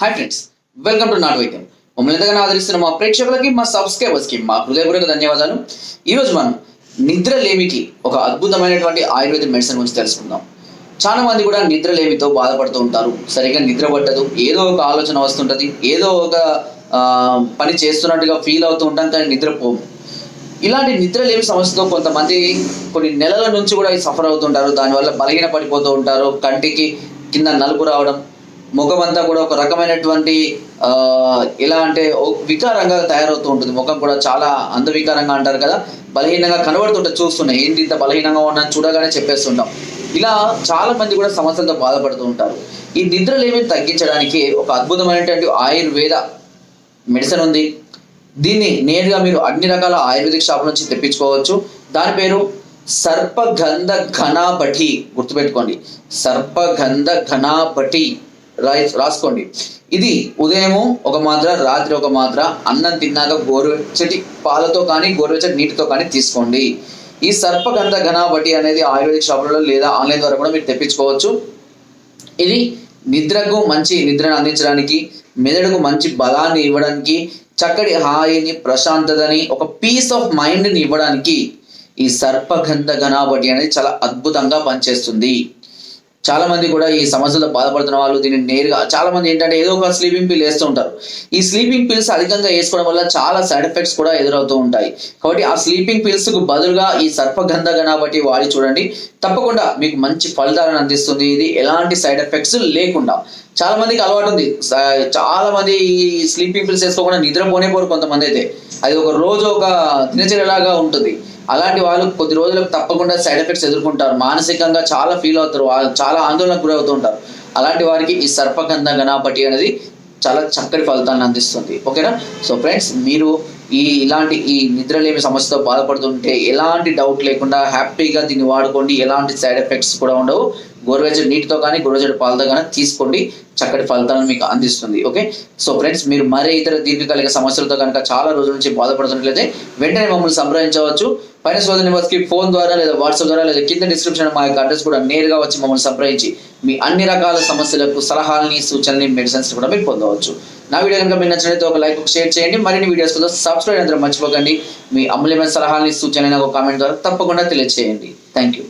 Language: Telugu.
హాయ్ ఫ్రెండ్స్ వెల్కమ్ టు నాట్ వైద్యం మమ్మల్ని ఎంతగానో ఆదరిస్తున్న మా ప్రేక్షకులకి మా సబ్స్క్రైబర్స్కి మా హృదయపూర్వక ధన్యవాదాలు. ఈరోజు మనం నిద్రలేమికి ఒక అద్భుతమైనటువంటి ఆయుర్వేద మెడిసిన్ గురించి తెలుసుకుందాం. చాలా మంది కూడా నిద్రలేమితో బాధపడుతూ ఉంటారు. సరిగ్గా నిద్ర పట్టదు. ఏదో ఒక ఆలోచన వస్తుంటుంది. ఏదో ఒక పని చేస్తున్నట్టుగా ఫీల్ అవుతూ ఉంటాం కానీ నిద్రపోము. ఇలాంటి నిద్రలేమి సమస్యతో కొంతమంది కొన్ని నెలల నుంచి కూడా సఫర్ అవుతుంటారు. దానివల్ల బలహీన పడిపోతూ ఉంటారు. కంటికి కింద నలుపు రావడం ముఖం అంతా కూడా ఒక రకమైనటువంటి ఎలా అంటే వికారంగా తయారవుతూ ఉంటుంది. ముఖం కూడా చాలా అందవికారంగా అంటారు కదా. బలహీనంగా కనబడుతుంటే చూస్తున్నాయి ఏంటి ఇంత బలహీనంగా ఉన్నా చూడగానే చెప్పేస్తుంటాం. ఇలా చాలా మంది కూడా సమస్యలతో బాధపడుతూ ఉంటారు. ఈ నిద్రలేమి తగ్గించడానికి ఒక అద్భుతమైనటువంటి ఆయుర్వేద మెడిసిన్ ఉంది. దీన్ని నేరుగా మీరు అన్ని రకాల ఆయుర్వేదిక్ షాప్ నుంచి తెప్పించుకోవచ్చు. దాని పేరు సర్పగంధ ఘనాబటి గుర్తుపెట్టుకోండి. సర్పగంధ ఘనాబటి రాయి రాసుకోండి. ఇది ఉదయము ఒక మాత్ర రాత్రి ఒక మాత్ర అన్నం తిన్నాక గోరువెచ్చటి పాలతో కానీ గోరువెచ్చటి నీటితో కానీ తీసుకోండి. ఈ సర్పగంధ ఘనాబటి అనేది ఆయుర్వేదిక్ షాపులలో లేదా ఆన్లైన్ ద్వారా కూడా మీరు తెప్పించుకోవచ్చు. ఇది నిద్రకు మంచి నిద్రను అందించడానికి మెదడుకు మంచి బలాన్ని ఇవ్వడానికి చక్కటి హాయిని ప్రశాంతతని ఒక పీస్ ఆఫ్ మైండ్ని ఇవ్వడానికి ఈ సర్పగంధ ఘనాబటి అనేది చాలా అద్భుతంగా పనిచేస్తుంది. చాలా మంది కూడా ఈ సమస్యలతో బాధపడుతున్న వాళ్ళు దీన్ని నేరుగా చాలా మంది ఏంటంటే ఏదో ఒక స్లీపింగ్ పిల్ వేస్తూ ఉంటారు. ఈ స్లీపింగ్ పిల్స్ అధికంగా వేసుకోవడం వల్ల చాలా సైడ్ ఎఫెక్ట్స్ కూడా ఎదురవుతూ ఉంటాయి. కాబట్టి ఆ స్లీపింగ్ పిల్స్కు బదులుగా ఈ సర్పగంధ గణపటి వాడి చూడండి. తప్పకుండా మీకు మంచి ఫలితాలను అందిస్తుంది. ఇది ఎలాంటి సైడ్ ఎఫెక్ట్స్ లేకుండా. చాలా మందికి అలవాటు ఉంది. చాలా మంది ఈ స్లీపింగ్ పిల్స్ వేసుకోకుండా నిద్రపోనే పోరు కొంతమంది అయితే. అది ఒక రోజు ఒక దినచర్యలాగా ఉంటుంది. అలాంటి వాళ్ళు కొద్ది రోజులకు తప్పకుండా సైడ్ ఎఫెక్ట్స్ ఎదుర్కొంటారు. మానసికంగా చాలా ఫీల్ అవుతారు. వాళ్ళు చాలా ఆందోళనకు గురవుతూ ఉంటారు. అలాంటి వారికి ఈ సర్పగంధ గణపటి అనేది చాలా చక్కటి ఫలితాన్ని అందిస్తుంది. ఓకేనా? సో ఫ్రెండ్స్ మీరు ఈ ఇలాంటి ఈ నిద్రలేమి సమస్యతో బాధపడుతుంటే ఎలాంటి డౌట్ లేకుండా హ్యాపీగా దీన్ని వాడుకోండి. ఎలాంటి సైడ్ ఎఫెక్ట్స్ కూడా ఉండవు. గోరువెచ్చడి నీటితో కానీ గోరువెచ్చడి పాలతో కానీ తీసుకోండి. చక్కటి ఫలితాలను మీకు అందిస్తుంది. ఓకే సో ఫ్రెండ్స్ మీరు మరే ఇతర దీర్ఘకాలిక సమస్యలతో కనుక చాలా రోజుల నుంచి బాధపడుతున్నట్లయితే వెంటనే మమ్మల్ని సంప్రదించవచ్చు. పైన సోదరి నెంబర్స్కి ఫోన్ ద్వారా లేదా వాట్సాప్ ద్వారా లేదా కింద డిస్క్రిప్షన్ మా యొక్క అడ్రస్ కూడా నేరుగా వచ్చి మమ్మల్ని సంప్రదించి మీ అన్ని రకాల సమస్యలకు సలహాలని సూచనని మెడిసిన్స్ కూడా మీరు పొందవచ్చు. నా వీడియో కనుక మీకు నచ్చినట్లయితే ఒక లైక్ షేర్ చేయండి. మరిన్ని వీడియోస్ కోసం సబ్స్క్రైబ్ అందరూ మర్చిపోకండి. మీ అమూల్యమైన సలహాలని సూచనలు ఒక కామెంట్ ద్వారా తప్పకుండా తెలియజేయండి థ్యాంక్ యూ